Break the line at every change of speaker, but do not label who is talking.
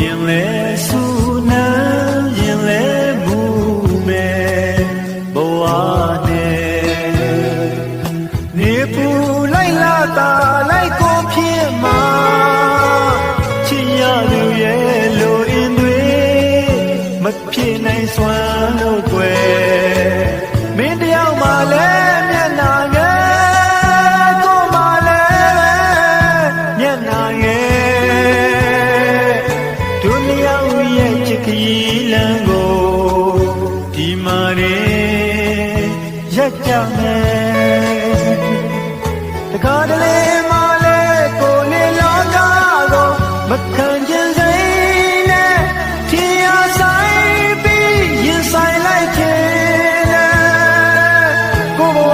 ရင်လဲဆူနမ်းရင်လဲမူမဲ့ဘဝနဲ့နေပူလိုက်လာတာလိုက်ကိုဖြစ်မှာချစ်ရသူရဲ့လိုအင်းတွေမဖြစ်နိုင်စွမ်းလို့ကွယ် ဒုနီယာရဲ့ချစ်ခရီးလမ်းကိုဒီမာရဲရက်ကြမယ်တကားတလေမလဲကိုနေလောကကိုမခံခြင်းစိနဲ့ထီယာဆိုင်ပြီးရင်ဆိုင်လိုက်ခြင်းနဲ့ကိုဘဝ